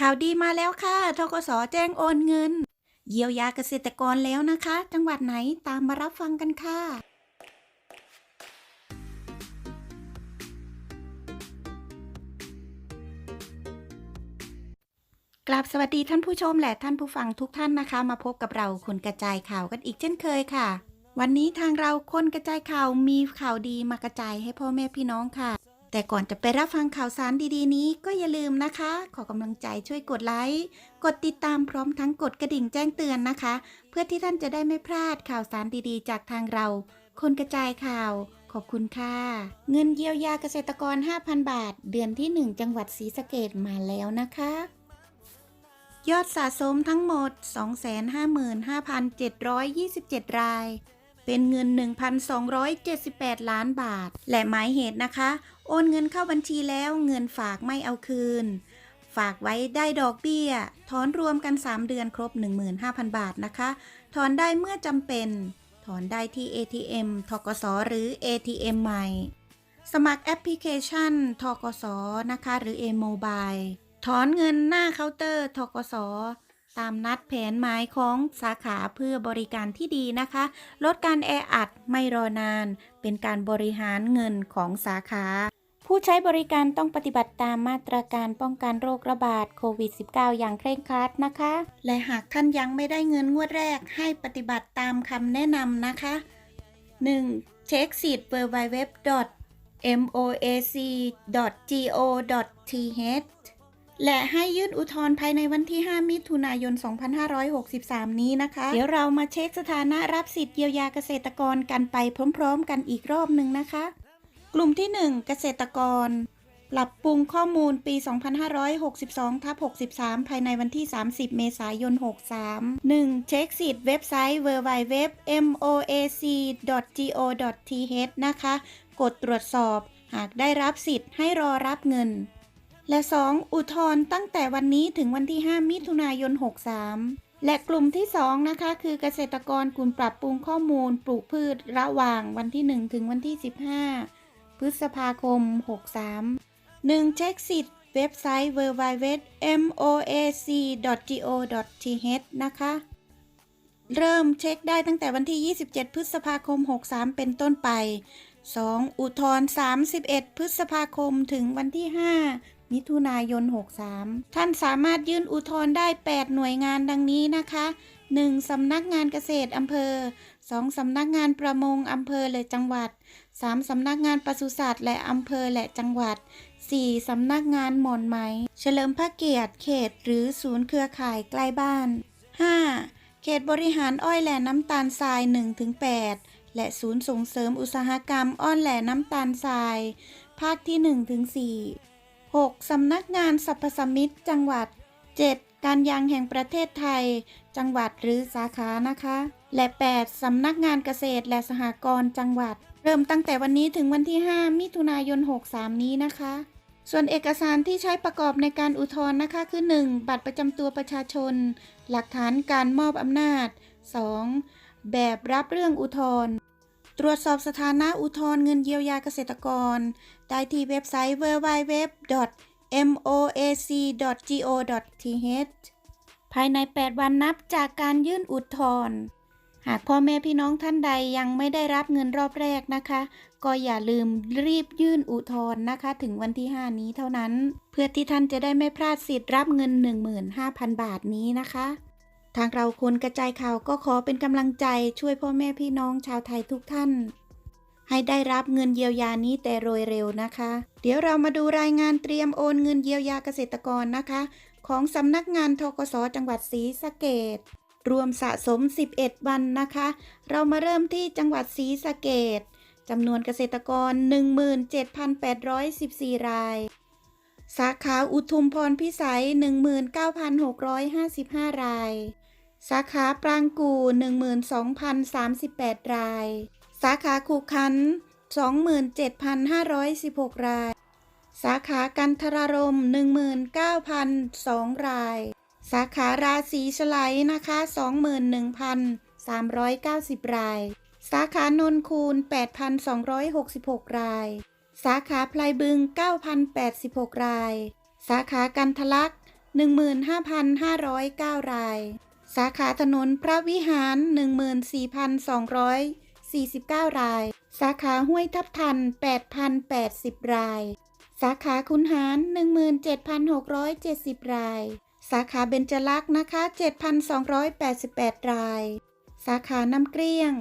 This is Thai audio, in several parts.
ข่าวดีมาแล้วค่ะทกสแจ้งโอนเงิน เยียวยาเกษตรกรแล้วนะคะ จังหวัดไหนตามมารับฟังกันค่ะ กราบสวัสดีท่านผู้ชมและท่านผู้ฟังทุกท่านนะคะ มาพบกับเราคนกระจายข่าวกันอีกเช่นเคยค่ะ วันนี้ทางเราคนกระจายข่าวมีข่าวดีมากระจายให้พ่อแม่พี่น้องค่ะ แต่ก่อนจะไปรับฟังข่าวสารดีๆ นี้ก็อย่าลืมนะคะ ขอกำลังใจช่วยกดไลค์ กดติดตามพร้อมทั้งกดกระดิ่งแจ้งเตือนนะคะ เพื่อที่ท่านจะได้ไม่พลาดข่าวสารดีๆ จากทางเรา คนกระจายข่าว ขอบคุณค่ะ เงินเยียวยาเกษตรกร 5,000 บาท เดือนที่ 1 จังหวัดศรีสะเกดมาแล้วนะคะ ยอดสะสมทั้งหมด 255,727 ราย เป็นเงิน 1,278 ล้านบาท และหมายเหตุนะคะ โอนเงินเข้าบัญชีแล้วเงินฝากไม่เอาคืน ฝากไว้ได้ดอกเบี้ย ถอนรวมกัน 3 เดือนครบ 15,000 บาทนะคะ ถอนได้เมื่อจำเป็น ถอนได้ที่ ATM ทกสหรือ ATM ใหม่ สมัครแอปพลิเคชันทกสนะคะ หรือ A-Mobile ถอนเงินหน้าเคาน์เตอร์ทกส ตามนัดแผนหมายของสาขาเพื่อบริการที่ดีนะคะ ลดการแออัดไม่รอนาน เป็นการบริหารเงินของสาขา ผู้ใช้บริการต้องปฏิบัติตามมาตรการป้องกันโรคระบาดโควิด -19 อย่างเคร่งครัดนะคะ และหากท่านยังไม่ได้เงินงวดแรกให้ปฏิบัติตามคำแนะนำนะคะ 1. เช็คสิทธิ์ www moac.go.th และให้ยื่นอุทธรณ์ภายในวันที่ 5 มิถุนายน 2563 นี้นะคะ เดี๋ยวเรามาเช็คสถานะรับสิทธิ์เยียวยาเกษตรกรกันไปพร้อมๆ กันอีกรอบหนึ่งนะคะ กลุ่มที่ 1 เกษตรกร ปรับปรุงข้อมูลปี 2562ทับ63 ภายในวันที่ 30 เมษายน 63 1. เช็คสิทธิ์เว็บไซต์ www moac.go.th นะคะ กดตรวจสอบ หากได้รับสิทธิ์ให้รอรับเงิน และ 2. อุทธรณ์ตั้งแต่วันนี้ถึงวันที่ 5 มิถุนายน 63 และกลุ่มที่ 2 นะคะ คือเกษตรกรกลุ่มปรับปรุงข้อมูลปลูกพืชระหว่างวันที่ 1 ถึงวันที่ 15 พฤษภาคม 63 1. เช็คสิทธิ์เว็บไซต์ www moac.go.th นะคะ เริ่มเช็คได้ตั้งแต่วันที่ 27 พฤษภาคม 63 เป็นต้นไป 2. อุทธรณ์31 พฤษภาคมถึงวันที่ 5 มิถุนายน 63 ท่านสามารถยื่นอุทธรณ์ได้ 8 หน่วยงานดังนี้นะคะ 1. สำนักงานเกษตรอำเภอ 2. สำนักงานประมงอำเภอและจังหวัด 3. สำนักงานปศุสัตว์และอำเภอและจังหวัด 4. สำนักงานหมอนไหม เฉลิมพระเกียรติเขตหรือศูนย์เครือข่ายใกล้บ้าน 5. เขตบริหารอ้อยและน้ำตาลทราย 1-8 และศูนย์ส่งเสริมอุตสาหกรรมอ้อนแหล่น้ำตาลทราย ภาคที่ 1-4 6. สำนักงานสรรพสมิตจังหวัด 7. การยางแห่งประเทศไทย จังหวัดหรือสาขานะคะ และ 8. สำนักงานเกษตรและสหกรณ์จังหวัด เริ่มตั้งแต่วันนี้ถึงวันที่ 5 มิถุนายน 63 นี้นะคะ ส่วนเอกสารที่ใช้ประกอบในการอุทธรณ์นะคะ คือ 1. บัตรประจำตัวประชาชน หลักฐานการมอบอำนาจ 2. แบบรับเรื่องอุทธรณ์ ตรวจสอบสถานะอุทธรณ์เงินเยียวยาเกษตรกร ได้ที่เว็บไซต์ www moac.go.th ภายใน 8 วันนับจากการยื่นอุทธรณ์หากพ่อแม่พี่น้องท่านใดยังไม่ได้รับเงินรอบแรกนะคะ ก็อย่าลืมรีบยื่นอุทธรณ์นะคะ ถึงวันที่ 5 นี้เท่านั้น เพื่อที่ท่านจะได้ไม่พลาดสิทธิ์รับเงิน 15,000 บาทนี้นะคะ ทางเราคนกระจายข่าวก็ขอเป็นกำลังใจช่วยพ่อแม่พี่น้องชาวไทยทุกท่าน ให้ได้รับเงินเยียวยานี้แต่โดยเร็วนะคะ เดี๋ยวเรามาดูรายงานเตรียมโอนเงินเยียวยาเกษตรกรนะคะ ของสำนักงานทกสจังหวัดศรีสะเกดรวมสะสม 11 วันนะคะ เรามาเริ่มที่จังหวัดศรีสะเกดจำนวนเกษตรกร 17,814 ราย สาขาอุทุมพรพิสัย 19,655 ราย สาขาปรางกู่12,038 ราย สาขาขุขัน 27,516 ราย สาขากันทรารม 19,002 ราย สาขาราศีสไลด์นะคะ 21,390 ราย สาขานนคูณ 8,266 ราย สาขาพลายบึง 9,086 ราย สาขากันทลักษ15,509 ราย สาขาถนนพระวิหาร 14,249 ราย สาขาห้วยทับทัน 8,080 ราย สาขาคุนหาร 17,670 ราย สาขาเบญจลักษณ์นะคะ 7,288 ราย สาขาน้ำเกลี้ยง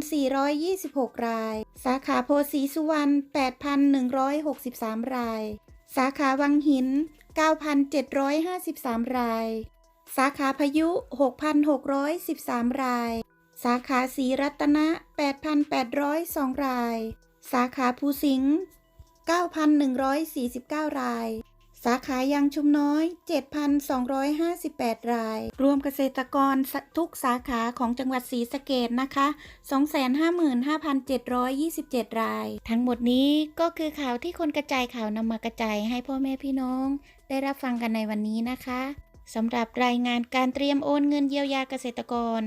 8,426 ราย สาขาโพสีสุวรรณ 8,163 ราย สาขาวังหิน 9,753 ราย สาขาพายุ 6,613 ราย สาขาศรีรัตนะ 8,802 ราย สาขาภูสิงห์9,149 ราย สาขายังชุมน้อย 7,258 ราย รวมเกษตรกรทุกสาขาของจังหวัดศรีสะเกดนะคะ 255,727 ราย ทั้งหมดนี้ก็คือข่าวที่คนกระจายข่าวนำมากระจายให้พ่อแม่พี่น้อง ได้รับฟังกันในวันนี้นะคะ สำหรับรายงานการเตรียมโอนเงินเยียวยาเกษตรกร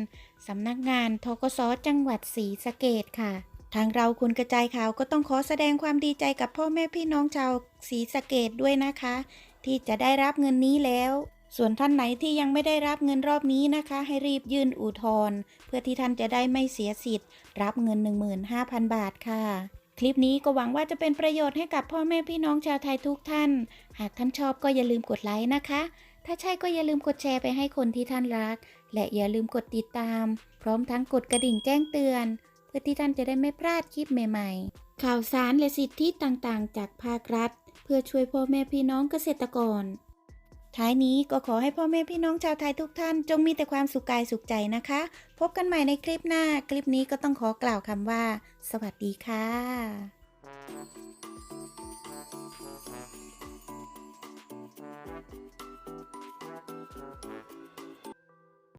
สำนักงานทกสจังหวัดศรีสะเกดค่ะ ทางเราคุณกระจายข่าวก็ต้องขอแสดงความดีใจกับพ่อแม่พี่น้องชาวศรีสะเกดด้วยนะคะ ที่จะได้รับเงินนี้แล้ว ส่วนท่านไหนที่ยังไม่ได้รับเงินรอบนี้นะคะ ให้รีบยื่นอุทธรณ์เพื่อที่ท่านจะได้ไม่เสียสิทธิ์ รับเงิน 15,000 บาทค่ะคลิปนี้ก็หวังว่าจะเป็นประโยชน์ให้กับพ่อแม่พี่น้องชาวไทยทุกท่าน หากท่านชอบก็อย่าลืมกดไลค์นะคะ ถ้าใช่ก็อย่าลืมกดแชร์ไปให้คนที่ท่านรัก และอย่าลืมกดติดตาม พร้อมทั้งกดกระดิ่งแจ้งเตือน เพื่อที่ท่านจะได้ไม่พลาดคลิปใหม่ ๆ ข่าวสารและสิทธิต่างๆ จากภาครัฐ เพื่อช่วยพ่อแม่พี่น้องเกษตรกร ท้ายนี้ก็ขอให้พ่อแม่พี่น้องชาวไทยทุกท่าน จงมีแต่ความสุขกายสุขใจนะคะ พบกันใหม่ในคลิปหน้า คลิปนี้ก็ต้องขอกล่าวคำว่า สวัสดีค่ะ